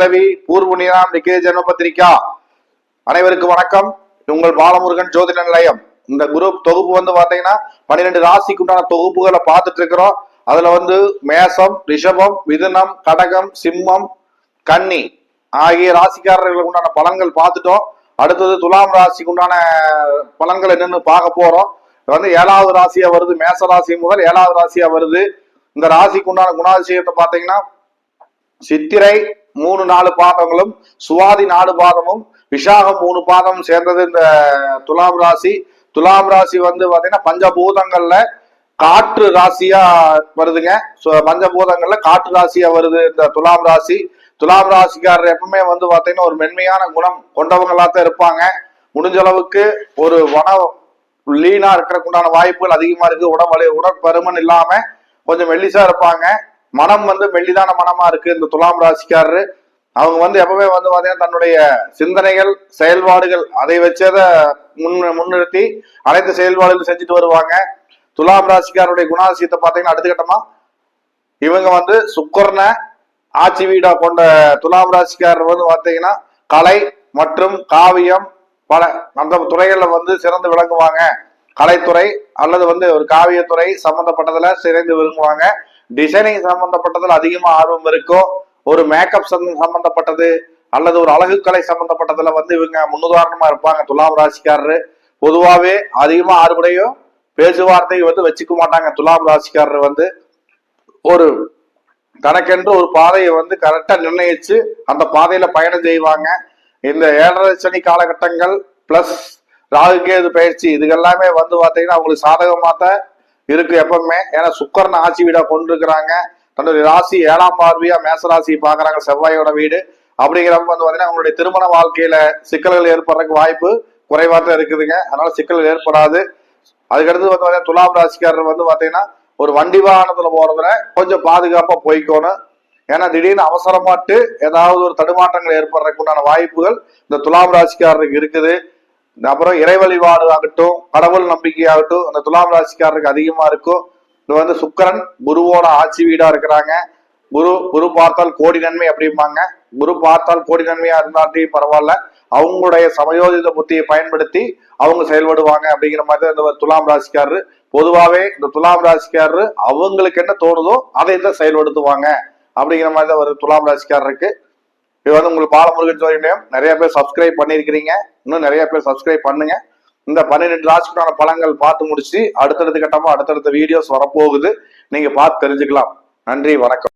ரவி பூர்வனியாம் நிக்கிய ஜென்ம பத்திரிகா. அனைவருக்கும் வணக்கம். உங்கள் பாலமுருகன் ஜோதிட நிலையம். இந்த குரூப் தொகுப்பு வந்து பாத்தீங்கன்னா பன்னிரெண்டு ராசிக்கு உண்டான தொகுப்புகளை பார்த்துட்டு இருக்கிறோம். அதுல வந்து மேசம் ரிஷபம் மிதுனம் கடகம் சிம்மம் கன்னி ஆகிய ராசிக்காரர்களுக்கு உண்டான பலன்கள் பார்த்துட்டோம். அடுத்தது துலாம் ராசிக்கு உண்டான பலன்கள் என்னன்னு பார்க்க போறோம். வந்து ஏழாவது ராசியா வருது மேச ராசி முதல் ஏழாவது ராசியா வருது. இந்த ராசிக்கு உண்டான குணாதிசயத்தை பார்த்தீங்கன்னா சித்திரை மூணு நாலு பாதங்களும் சுவாதி நாலு பாதமும் விஷாகம் மூணு பாதமும் சேர்ந்தது இந்த துலாம் ராசி. துலாம் ராசி வந்து பாத்தீங்கன்னா பஞ்சபூதங்கள்ல காற்று ராசியா வருதுங்க. பஞ்சபூதங்கள்ல காற்று ராசியா வருது இந்த துலாம் ராசி. துலாம் ராசிக்காரர் எப்பவுமே வந்து பாத்தீங்கன்னா ஒரு மென்மையான குணம் கொண்டவங்களா தான் இருப்பாங்க. முடிஞ்ச அளவுக்கு ஒரு வன லீனா இருக்கிறதுக்கு உண்டான வாய்ப்புகள் அதிகமா இருக்கு. உடம்பு உடற்பருமன் இல்லாம கொஞ்சம் மெல்லிசா இருப்பாங்க. மனம் வந்து மெல்லிதான மனமா இருக்கு. இந்த துலாம் ராசிக்காரரு அவங்க வந்து எப்பவுமே வந்து பார்த்தீங்கன்னா தன்னுடைய சிந்தனைகள் செயல்பாடுகள் அதை வச்சத முன் முன்னிறுத்தி அனைத்து செயல்பாடுகளும் செஞ்சுட்டு வருவாங்க. துலாம் ராசிக்காரருடைய குணாதிசயத்தை பார்த்தீங்கன்னா அடுத்த கட்டமா இவங்க வந்து சுக்கரனை ஆட்சி வீடா கொண்ட துலாம் ராசிக்காரர் வந்து பார்த்தீங்கன்னா கலை மற்றும் காவியம் பல அந்த துறைகளில் வந்து சிறந்து விளங்குவாங்க. கலைத்துறை அல்லது வந்து ஒரு காவியத்துறை சம்பந்தப்பட்டதுல சிறந்து விளங்குவாங்க. டிசைனிங் சம்பந்தப்பட்டதுல அதிகமா ஆர்வம் இருக்கும் ஒரு மேக்கப் சம்பந்தப்பட்டது அல்லது ஒரு அழகுக்கலை சம்பந்தப்பட்டதுல வந்து இவங்க முன்னுதாரணமா இருப்பாங்க துலாம் ராசிக்காரரு. பொதுவாகவே அதிகமா ஆறுபடையும் பேச்சுவார்த்தை வந்து வச்சுக்க மாட்டாங்க. துலாம் ராசிக்காரர் வந்து ஒரு தனக்கென்று ஒரு பாதையை வந்து கரெக்டா நிர்ணயிச்சு அந்த பாதையில பயணம் செய்வாங்க. இந்த ஏழரை சனி காலகட்டங்கள் பிளஸ் ராகுகேது பயிற்சி இதுகெல்லாமே வந்து பார்த்தீங்கன்னா அவங்களுக்கு சாதகமாக தான் இருக்கு எப்பவுமே. ஏன்னா சுக்கரன் ஆட்சி வீடா கொண்டிருக்கிறாங்க. தன்னுடைய ராசி ஏழாம் பார்வையா மேச ராசியை பாக்குறாங்க செவ்வாயோட வீடு. அப்படிங்கிறப்ப வந்து பாத்தீங்கன்னா அவங்களுடைய திருமண வாழ்க்கையில சிக்கல்கள் ஏற்படுறதுக்கு வாய்ப்பு குறைவாக தான் இருக்குதுங்க. அதனால சிக்கல்கள் ஏற்படாது. அதுக்கடுத்து வந்து பாத்தீங்கன்னா துலாம் ராசிக்காரர் வந்து பாத்தீங்கன்னா ஒரு வண்டி வாகனத்துல போறதுல கொஞ்சம் பாதுகாப்பா போய்க்கணும். ஏன்னா திடீர்னு அவசரமாட்டு ஏதாவது ஒரு தடுமாற்றங்கள் ஏற்படுறதுக்குண்டான வாய்ப்புகள் இந்த துலாம் ராசிக்காரருக்கு இருக்குது. அப்புறம் இறை வழிபாடு ஆகட்டும் கடவுள் நம்பிக்கை ஆகட்டும் அந்த துலாம் ராசிக்காரருக்கு அதிகமா இருக்கும். இது வந்து சுக்கரன் குருவோட ஆட்சி வீடா இருக்கிறாங்க. குரு குரு பார்த்தால் கோடி நன்மை அப்படிம்பாங்க. குரு பார்த்தால் கோடி நன்மையா இருந்தாட்டி பரவாயில்ல. அவங்களுடைய சமயோஜித புத்தியை பயன்படுத்தி அவங்க செயல்படுவாங்க அப்படிங்கிற மாதிரி தான் இந்த துலாம் ராசிக்காரரு. பொதுவாகவே இந்த துலாம் ராசிக்காரரு அவங்களுக்கு என்ன தோணுதோ அதை தான் செயல்படுத்துவாங்க அப்படிங்கிற மாதிரி தான் ஒரு துலாம் ராசிக்காரருக்கு இது வந்து உங்களுக்கு பாலமுருகன் ஜோதிடம் நிறைய பேர் சப்ஸ்கிரைப் பண்ணியிருக்கிறீங்க. இன்னும் நிறைய பேர் சப்ஸ்கிரைப் பண்ணுங்க. இந்த பன்னிரெண்டு ராசிக்கான பழங்கள் பார்த்து முடிச்சு அடுத்தடுத்த கட்டமா அடுத்தடுத்த வீடியோஸ் வரப்போகுது. நீங்க பார்த்து தெரிஞ்சுக்கலாம். நன்றி வணக்கம்.